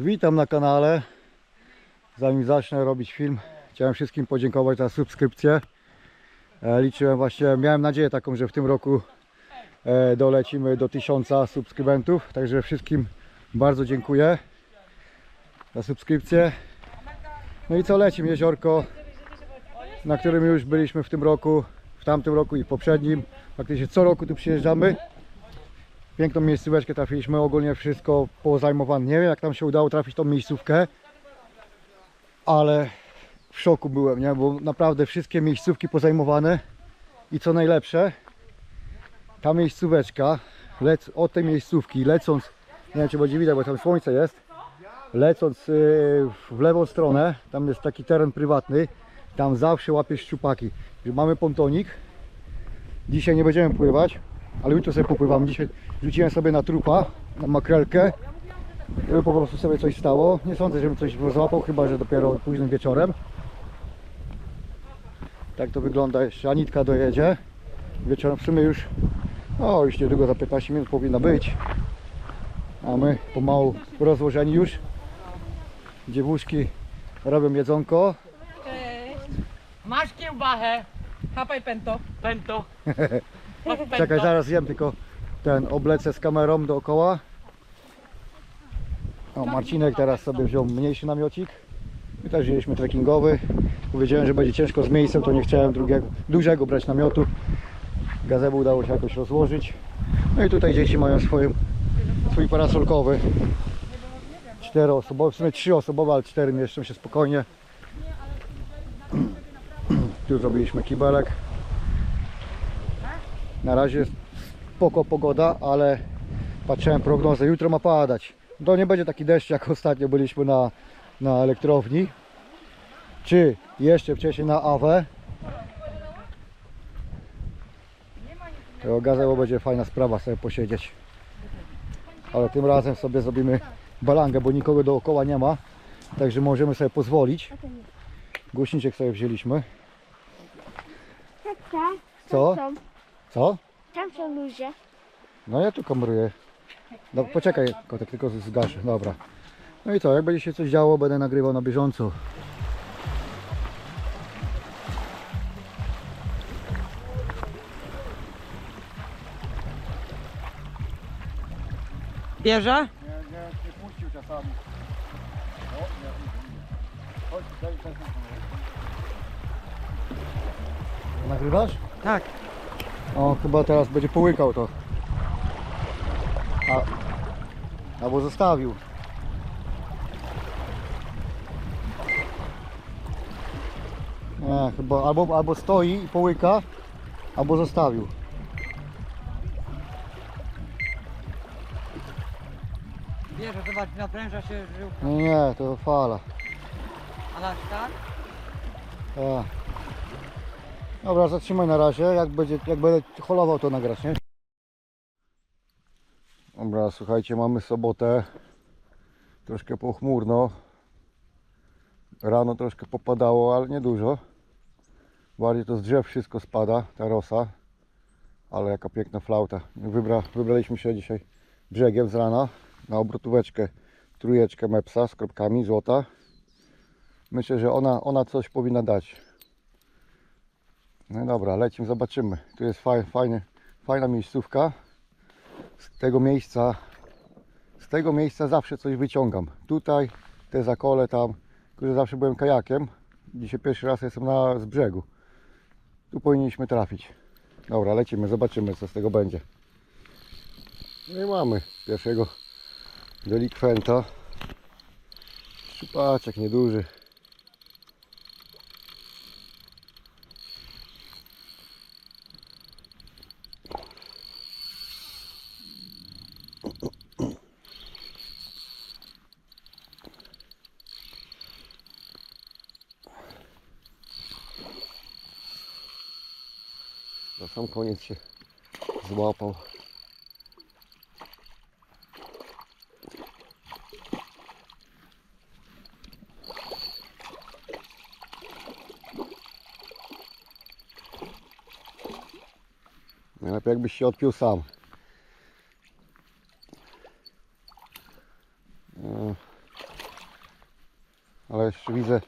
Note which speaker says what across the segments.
Speaker 1: Witam na kanale. Zanim zacznę robić film, chciałem wszystkim podziękować za subskrypcję. E, Liczyłem właśnie, miałem nadzieję taką, że w tym roku e, dolecimy do 1000 subskrybentów. Także wszystkim bardzo dziękuję za subskrypcję. No i co lecim jeziorko, na którym już byliśmy w tym roku, w tamtym roku i w poprzednim. Faktycznie co roku tu przyjeżdżamy. Piękną miejscóweczkę trafiliśmy, ogólnie wszystko pozajmowane. Nie wiem jak tam się udało trafić tą miejscówkę, ale w szoku byłem, nie? bo naprawdę wszystkie miejscówki pozajmowane i co najlepsze, ta miejscóweczka, lec, od tej miejscówki lecąc, nie wiem czy będzie widać, bo tam słońce jest, lecąc yy, w lewą stronę, tam jest taki teren prywatny, tam zawsze łapiesz szczupaki. Mamy pontonik, dzisiaj nie będziemy pływać, ale jutro sobie popływam. Dzisiaj rzuciłem sobie na trupa, na makrelkę, żeby po prostu sobie coś stało. Nie sądzę, żebym coś złapał, chyba że dopiero późnym wieczorem. Tak to wygląda jeszcze. Anitka dojedzie. Wieczorem w sumie już, o już niedługo za 15 minut powinna być. A my pomału rozłożeni już. Dziewuszki robią jedzonko.
Speaker 2: Masz kiełbachę,
Speaker 3: Chapaj pęto.
Speaker 2: pęto.
Speaker 1: Czekaj, zaraz jem tylko ten oblecę z kamerą dookoła. O, Marcinek teraz sobie wziął mniejszy namiocik. My też wzięliśmy trekkingowy. Powiedziałem, że będzie ciężko z miejscem, to nie chciałem drugiego, dużego brać namiotu. Gazebo udało się jakoś rozłożyć. No i tutaj dzieci mają swoją, swój parasolkowy. Czteroosobowy, w sumie trzyosobowy, ale cztery mieszczą się spokojnie. Tu zrobiliśmy kibelek. Na razie jest spoko pogoda, ale patrzyłem prognozę, jutro ma padać. To nie będzie taki deszcz jak ostatnio byliśmy na, na elektrowni. Czy jeszcze wcześniej na AWE. To gazeło będzie fajna sprawa sobie posiedzieć. Ale tym razem sobie zrobimy balangę, bo nikogo dookoła nie ma. Także możemy sobie pozwolić. Głośniczek sobie wzięliśmy.
Speaker 4: Tata,
Speaker 1: Co? Co?
Speaker 4: tam są ludzie.
Speaker 1: No ja tu kameruję. No poczekaj, kotek, tylko zgaszę. Dobra. No i co, jak będzie się coś działo, będę nagrywał na bieżąco.
Speaker 2: Bierze?
Speaker 1: Nie, nie, nie puścił czasami. Nie, Chodź, daj Nagrywasz?
Speaker 2: Tak.
Speaker 1: O, chyba teraz będzie połykał to. A, albo zostawił. Nie, chyba albo, albo stoi i połyka, albo zostawił.
Speaker 2: Bierze, zobacz, napręża się żył.
Speaker 1: Nie, nie, to fala.
Speaker 2: A nasz tak?
Speaker 1: A. Dobra, zatrzymaj na razie, jak będzie, jak będę holował to nagrać, nie? Dobra, słuchajcie, mamy sobotę. Troszkę pochmurno. Rano troszkę popadało, ale nie dużo. Bardziej to z drzew wszystko spada, ta rosa. Ale jaka piękna flauta. Wybra, wybraliśmy się dzisiaj brzegiem z rana na obrotóweczkę, trójeczkę mepsa z kropkami złota. Myślę, że ona, ona coś powinna dać. No dobra, lecimy, zobaczymy. Tu jest faj, fajny, fajna miejscówka. Z tego miejsca, z tego miejsca zawsze coś wyciągam. Tutaj, te zakole tam, że zawsze byłem kajakiem. Dzisiaj pierwszy raz jestem na, z brzegu. Tu powinniśmy trafić. Dobra, lecimy, zobaczymy co z tego będzie. No i mamy pierwszego delikwenta. Szczupaczek nieduży. Na sam koniec się złapał. Najlepiej jakbyś się odpił sam. No. Ale jeszcze widzę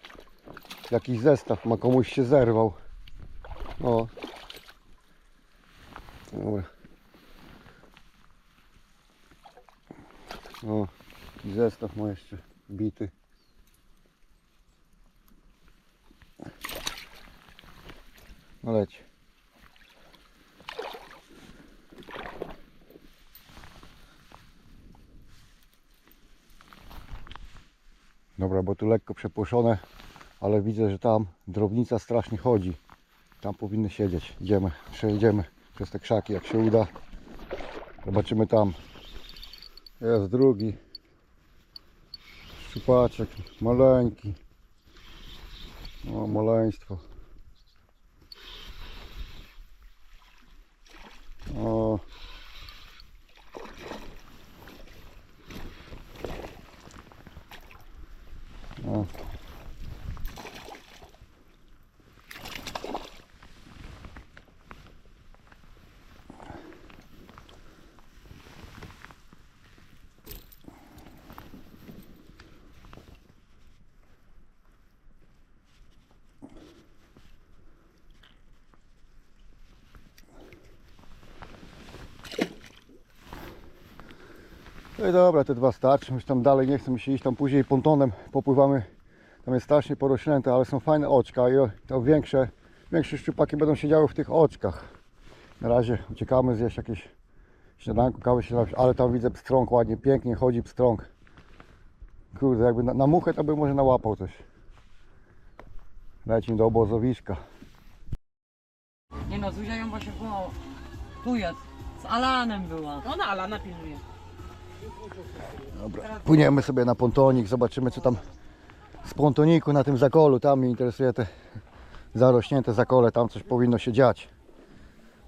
Speaker 1: jakiś zestaw, ma komuś się zerwał. O. Dobra. O, i zestaw ma jeszcze bity. No leć. Dobra, bo tu lekko przepłoszone, ale widzę, że tam drobnica strasznie chodzi. Tam powinny siedzieć. Idziemy, przejedziemy przez te krzaki, jak się uda. Zobaczymy tam. Jest drugi. Szczupaczek, maleńki. O, maleństwo. O. O. No i dobra, te dwa starczy. Już tam dalej nie chcę mi się iść, tam później pontonem popływamy. Tam jest strasznie porośnięte, ale są fajne oczka i to większe, większe szczupaki będą siedziały w tych oczkach. Na razie uciekamy zjeść jakieś śniadanko, kawę się napić, ale tam widzę pstrąg ładnie, pięknie chodzi pstrąg. Kurde, jakby na, na muchę to by może nałapał coś. Lecimy do obozowiska.
Speaker 2: Nie no, Zuzia ją właśnie było. Tu jest. Z Alanem była.
Speaker 3: Ona Alana pilnuje.
Speaker 1: Dobra, płyniemy sobie na pontonik, zobaczymy co tam z pontoniku na tym zakolu. Tam mnie interesuje te zarośnięte zakole, tam coś powinno się dziać.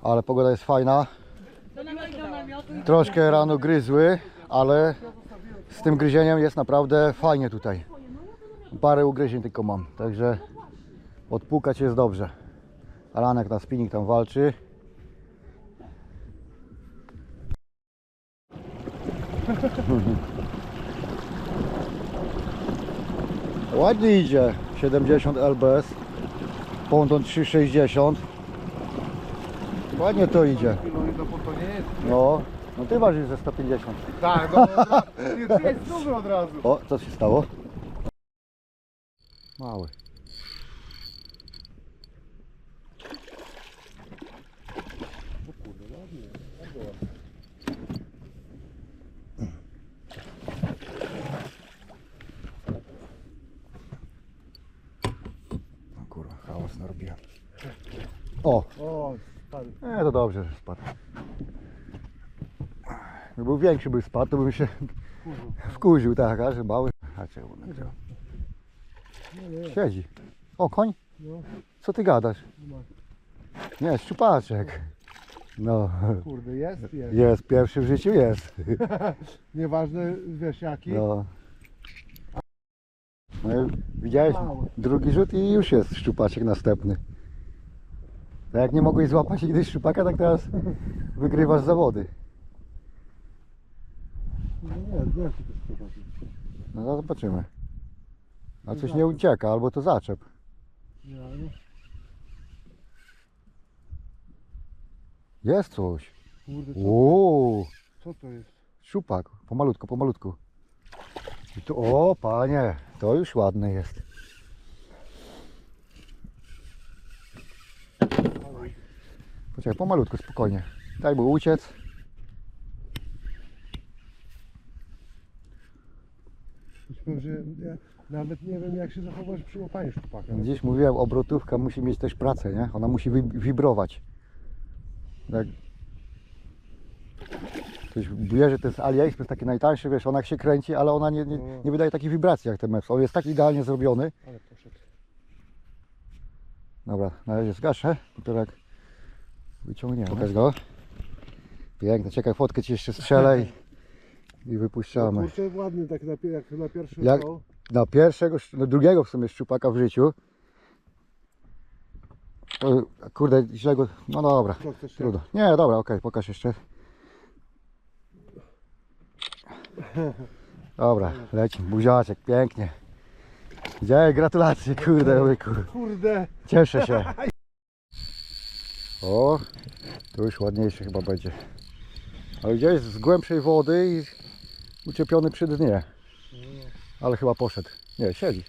Speaker 1: Ale pogoda jest fajna. Troszkę rano gryzły, ale z tym gryzieniem jest naprawdę fajnie tutaj. Parę ugryzień tylko mam, także odpukać jest dobrze. Alanek na spinning tam walczy. Ładnie idzie. 70 LBS. Ponton 360. Ładnie to idzie. No, no ty ważysz ze 150.
Speaker 4: Tak, no, no jest duży od razu.
Speaker 1: O, co się stało? Mały. O kurwa, hałas narobiłem. O,
Speaker 4: O, stary.
Speaker 1: nie, to dobrze, że spadł. Gdyby był większy, by spadł, to bym się wkurzył, tak, a że mały. A czemu on nie? Siedzi. O, koń?
Speaker 4: No.
Speaker 1: Co ty gadasz? Nie, szczupaczek. No,
Speaker 4: Kurde, jest, jest.
Speaker 1: jest, pierwszy w życiu jest.
Speaker 4: Nieważne, wiesz jaki.
Speaker 1: No. No i widziałeś drugi rzut i już jest szczupaczek następny. Tak jak nie mogłeś złapać nigdy szczupaka, tak teraz wygrywasz zawody.
Speaker 4: No nie.
Speaker 1: No to zobaczymy. A coś nie ucieka, albo to zaczep.
Speaker 4: Nie, no,
Speaker 1: Jest coś.
Speaker 4: kurde, co,
Speaker 1: Uuu,
Speaker 4: co to jest?
Speaker 1: szczupak. Pomalutku, pomalutku. I tu, o panie, to już ładny jest. Poczekaj, pomalutku, spokojnie. Daj mu uciec.
Speaker 4: Że ja nawet nie wiem jak się zachować przy łapaniu szczupaka.
Speaker 1: Dziś mówiłem, obrotówka musi mieć też pracę, nie? Ona musi wi- wibrować. Tak. Ktoś bierze ten z AliExpress, taki najtańszy, wiesz, ona się kręci, ale ona nie, nie, nie wydaje takiej wibracji jak ten Meps. On jest tak idealnie zrobiony.
Speaker 4: Ale poszedł.
Speaker 1: Dobra, na razie zgaszę, wyciągniemy. Pokaż go. Piękne, czekaj, fotkę ci jeszcze strzelę i, i wypuszczamy.
Speaker 4: Kurczę, ładny tak na, jak na pierwszy
Speaker 1: Jak-. Na pierwszego, no drugiego w sumie szczupaka w życiu. O, kurde, źle go, no dobra, trudno. Nie, dobra, okej, pokaż jeszcze. Dobra, leci, buziaczek, pięknie. Gdzie? Gratulacje, kurde, łyku.
Speaker 4: Kurde.
Speaker 1: Cieszę się. O, to już ładniejszy chyba będzie. Ale gdzieś z głębszej wody i uczepiony przy dnie. Ale chyba poszedł. Nie, siedzi.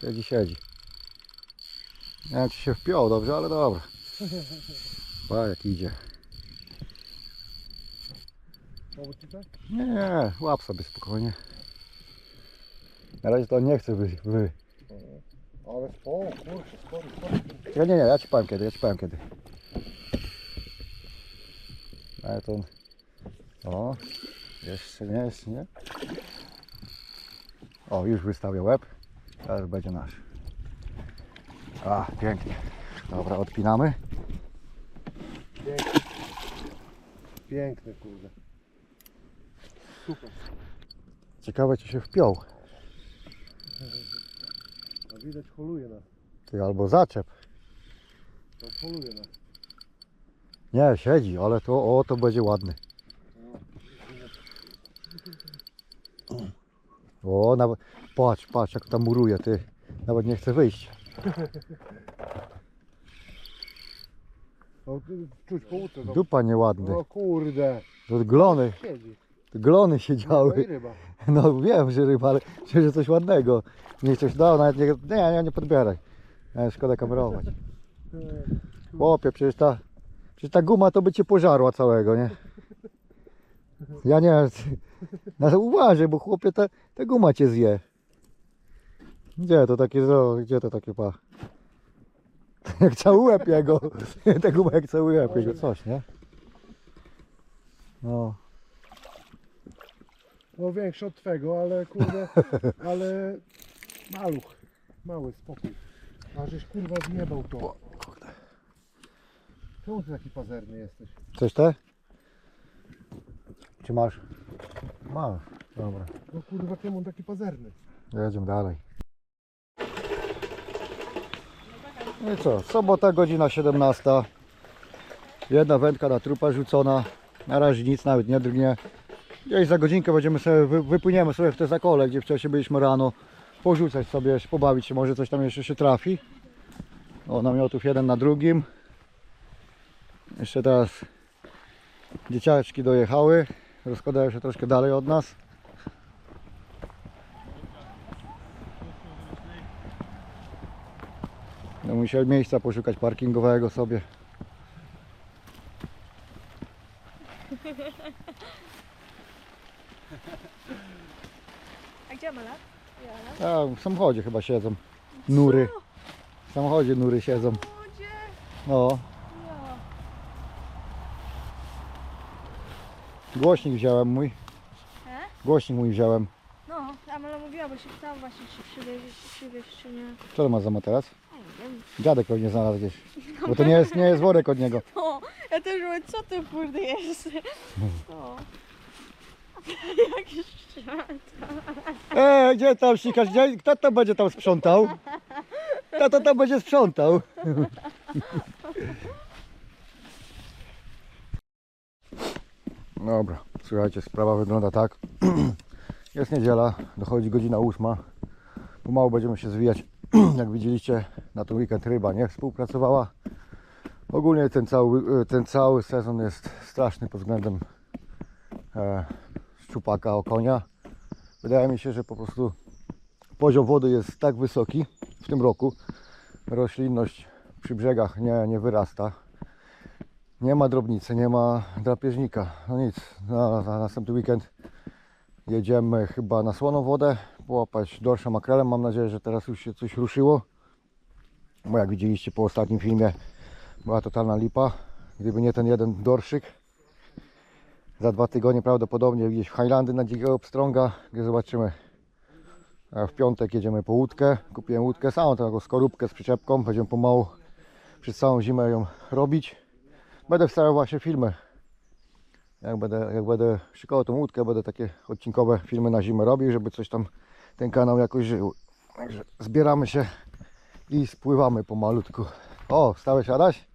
Speaker 1: Siedzi, siedzi. Nie wiem, czy się wpiął dobrze, ale dobra. Pa, jak idzie. Nie, nie, łap sobie spokojnie. Na razie to nie chcę wy... wy.
Speaker 4: Ale spoko, kurczę, spory, spory.
Speaker 1: Nie, nie, nie, ja ci powiem kiedy, ja ci powiem kiedy. Ale to... O, jeszcze nie, jeszcze nie. O, już wystawia łeb. Teraz będzie nasz. A, pięknie. Dobra, odpinamy.
Speaker 4: Piękny. Piękny, kurde. Super.
Speaker 1: Ciekawe, czy się wpiął.
Speaker 4: A widać holuje nas.
Speaker 1: Ty albo zaczep.
Speaker 4: To holuje nas.
Speaker 1: Nie, siedzi, ale to, o, to będzie ładny. O, nawet, patrz, patrz, jak tam muruje, ty. Nawet nie chce wyjść.
Speaker 4: O, czuć po łódce.
Speaker 1: Dupa nieładny.
Speaker 4: O kurde.
Speaker 1: Glony,
Speaker 4: Siedzi.
Speaker 1: Glony
Speaker 4: No i
Speaker 1: siedziały.
Speaker 4: ryba.
Speaker 1: No wiem, że ryba, ale myślę, że coś ładnego. Nie coś dał, nawet nie, nie, nie, nie podbieraj. Szkoda kamerować. Chłopie, przecież ta, przecież ta guma to by cię pożarła całego, nie? Ja nie wiem, no uważaj, bo chłopie, ta, ta guma cię zje. Gdzie to takie, zo- gdzie to takie pa? Jak cały łeb jego, ta guma jak cały łeb jego, coś, nie? No,
Speaker 4: No większy od twego, ale kurde, ale maluch. Mały, spokój. A żeś kurwa zjebał to. Czemu ty taki pazerny jesteś?
Speaker 1: coś te? Czy masz? Masz, dobra.
Speaker 4: No kurwa, czemu on taki pazerny?
Speaker 1: Jedziemy dalej. No i co? Sobota, godzina 17. Jedna wędka na trupa rzucona. Na razie nic nawet nie drgnie. Gdzieś za godzinkę będziemy sobie, wy, wypłyniemy sobie w te zakole, gdzie wcześniej byliśmy rano. Porzucać sobie, pobawić się, może coś tam jeszcze się trafi. O, namiotów jeden na drugim. Jeszcze teraz dzieciaczki dojechały. Rozkładają się troszkę dalej od nas. No musiał miejsca poszukać parkingowego sobie.
Speaker 3: A gdzie Mala?
Speaker 1: A, w samochodzie chyba siedzą. Nury. W samochodzie nury siedzą.
Speaker 3: Ludzie!
Speaker 1: No,
Speaker 3: Ja.
Speaker 1: głośnik wziąłem mój.
Speaker 3: E?
Speaker 1: Głośnik mój wziąłem.
Speaker 3: No, a Mala mówiła, bo się pytałam właśnie, czy przywieźć, przywieźć, czy nie.
Speaker 1: Co to ma za materac?
Speaker 3: A nie wiem.
Speaker 1: Dziadek pewnie znalazł gdzieś. Bo to nie jest, nie jest worek od niego.
Speaker 3: O, ja też mówię, co ty kurde jest? O. Jak.
Speaker 1: Eee, gdzie tam sikasz? Gdzie, kto to będzie tam sprzątał? Kto to tam będzie sprzątał? Dobra, słuchajcie, sprawa wygląda tak. Jest niedziela, dochodzi godzina ósma. Pomału będziemy się zwijać. Jak widzieliście, na ten weekend ryba nie współpracowała. Ogólnie ten cały, ten cały sezon jest straszny pod względem e, szczupaka, okonia. Wydaje mi się, że po prostu poziom wody jest tak wysoki w tym roku. Roślinność przy brzegach nie, nie wyrasta. Nie ma drobnicy, nie ma drapieżnika. No nic, na, na następny weekend jedziemy chyba na słoną wodę, połapać dorsza makrelem. Mam nadzieję, że teraz już się coś ruszyło. Bo jak widzieliście po ostatnim filmie, była totalna lipa. Gdyby nie ten jeden dorszyk, za dwa tygodnie prawdopodobnie gdzieś w Highlandy na dzikiego pstrąga, gdzie zobaczymy. A w piątek jedziemy po łódkę. Kupiłem łódkę samą, taką skorupkę z przyczepką. Będziemy pomału przez całą zimę ją robić. Będę wstawiał właśnie filmy. Jak będę, jak będę szykował tą łódkę, będę takie odcinkowe filmy na zimę robił, żeby coś tam ten kanał jakoś żył. Także zbieramy się i spływamy pomalutku. O, stałeś Adaś?